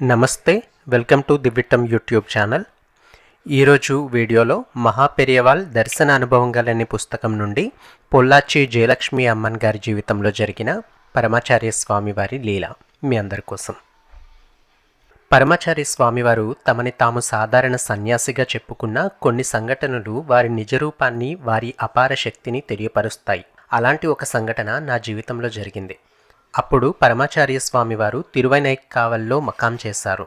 నమస్తే welcome to దివిట్టం YouTube channel. ఈరోజు వీడియోలో మహాపెరియవాల్ దర్శన అనుభవం గలని పుస్తకం నుండి పొల్లాచి జయలక్ష్మి అమ్మన్ గారి జీవితంలో జరిగిన పరమాచార్య స్వామివారి లీల మీ అందరి కోసం. పరమాచార్య స్వామివారు తమని తాము సాధారణ సన్యాసిగా చెప్పుకున్న కొన్ని సంఘటనలు వారి నిజరూపాన్ని వారి అపార శక్తిని తెలియపరుస్తాయి. అలాంటి ఒక సంఘటన నా జీవితంలో జరిగింది. అప్పుడు పరమాచార్య స్వామివారు తిరువైనైకావల్లో మకాం చేశారు.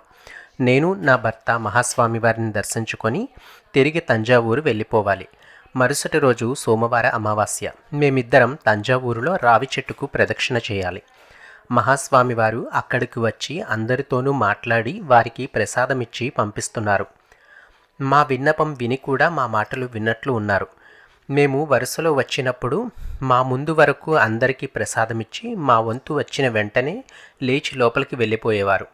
నేను నా భర్త మహాస్వామి వారిని దర్శించుకొని తిరిగి తంజావూరు వెళ్ళిపోవాలి. మరుసటి రోజు సోమవార అమావాస్య. మేమిద్దరం తంజావూరులో రావి చెట్టుకు ప్రదక్షిణ చేయాలి. మహాస్వామివారు అక్కడికి వచ్చి అందరితోనూ మాట్లాడి వారికి ప్రసాదమిచ్చి పంపిస్తున్నారు. మా విన్నపం విని కూడా మా మాటలు విన్నట్లు ఉన్నారు. మేము వరుసలో వచ్చినప్పుడు మా ముందు వరకు అందరికీ ప్రసాదమిచ్చి మా వంతు వచ్చిన వెంటనే లేచి లోపలికి వెళ్ళిపోయేవారు.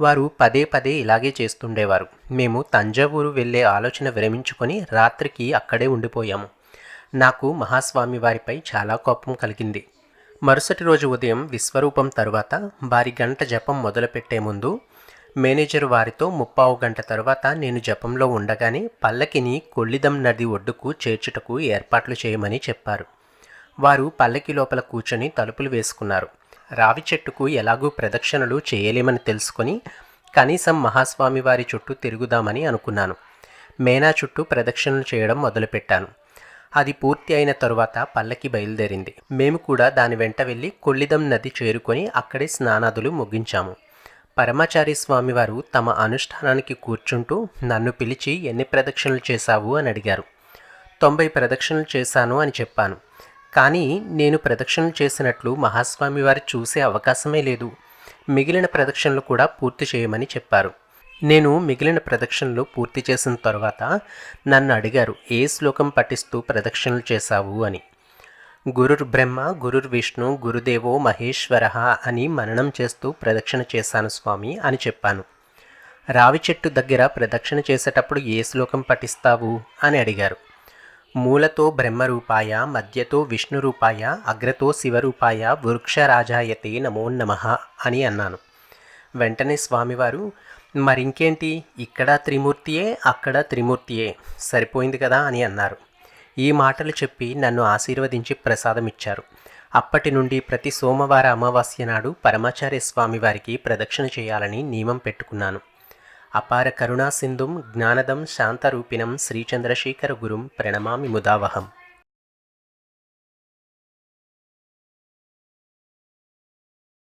వారు పదే పదే ఇలాగే చేస్తుండేవారు. మేము తంజావూరు వెళ్ళే ఆలోచన విరమించుకొని రాత్రికి అక్కడే ఉండిపోయాము. నాకు మహాస్వామి వారిపై చాలా కోపం కలిగింది. మరుసటి రోజు ఉదయం విశ్వరూపం తరువాత వారి గంట జపం మొదలుపెట్టే ముందు మేనేజర్ వారితో ముప్పావు గంట తర్వాత నేను జపంలో ఉండగానే పల్లకిని కొల్లిదం నది ఒడ్డుకు చేర్చుటకు ఏర్పాట్లు చేయమని చెప్పారు. వారు పల్లకి లోపల కూర్చొని తలుపులు వేసుకున్నారు. రావి చెట్టుకు ఎలాగూ ప్రదక్షిణలు చేయలేమని తెలుసుకొని కనీసం మహాస్వామి వారి చుట్టూ తిరుగుదామని అనుకున్నాను. మేనా చుట్టూ ప్రదక్షిణలు చేయడం మొదలుపెట్టాను. అది పూర్తి అయిన తరువాత పల్లకి బయలుదేరింది. మేము కూడా దాని వెంట వెళ్ళి కొల్లిదం నది చేరుకొని అక్కడే స్నానాదులు ముగించాము. పరమాచారి స్వామివారు తమ అనుష్ఠానానికి కూర్చుంటూ నన్ను పిలిచి ఎన్ని ప్రదక్షిణలు చేశావు? అని అడిగారు. తొంభై ప్రదక్షిణలు చేశాను అని చెప్పాను. కానీ నేను ప్రదక్షిణలు చేసినట్లు మహాస్వామి వారు చూసే అవకాశమే లేదు. మిగిలిన ప్రదక్షిణలు కూడా పూర్తి చేయమని చెప్పారు. నేను మిగిలిన ప్రదక్షిణలు పూర్తి చేసిన తర్వాత నన్ను అడిగారు ఏ శ్లోకం పఠిస్తూ ప్రదక్షిణలు చేశావు? అని. గురుర్ బ్రహ్మ గురుర్ విష్ణు గురుదేవో మహేశ్వర అని మననం చేస్తూ ప్రదక్షిణ చేశాను స్వామి అని చెప్పాను. రావి చెట్టు దగ్గర ప్రదక్షిణ చేసేటప్పుడు ఏ శ్లోకం పఠిస్తావు? అని అడిగారు. మూలతో బ్రహ్మరూపాయ మధ్యతో విష్ణురూపాయ అగ్రతో శివరూపాయ వృక్షరాజాయతే నమో నమ అని అన్నాను. వెంటనే స్వామివారు మరింకేంటి? ఇక్కడ త్రిమూర్తియే అక్కడ త్రిమూర్తియే. సరిపోయింది కదా అని అన్నారు. ఈ మాటలు చెప్పి నన్ను ఆశీర్వదించి ప్రసాదం ఇచ్చారు అప్పటి నుండి ప్రతి సోమవార అమావాస్య నాడు పరమాచార్య స్వామి వారికి ప్రదక్షిణ చేయాలని నియమం పెట్టుకున్నాను. అపార కరుణాసింధుం జ్ఞానదం శాంతరూపిణం శ్రీచంద్రశేఖర గురుం ప్రణమామి ముదావహం.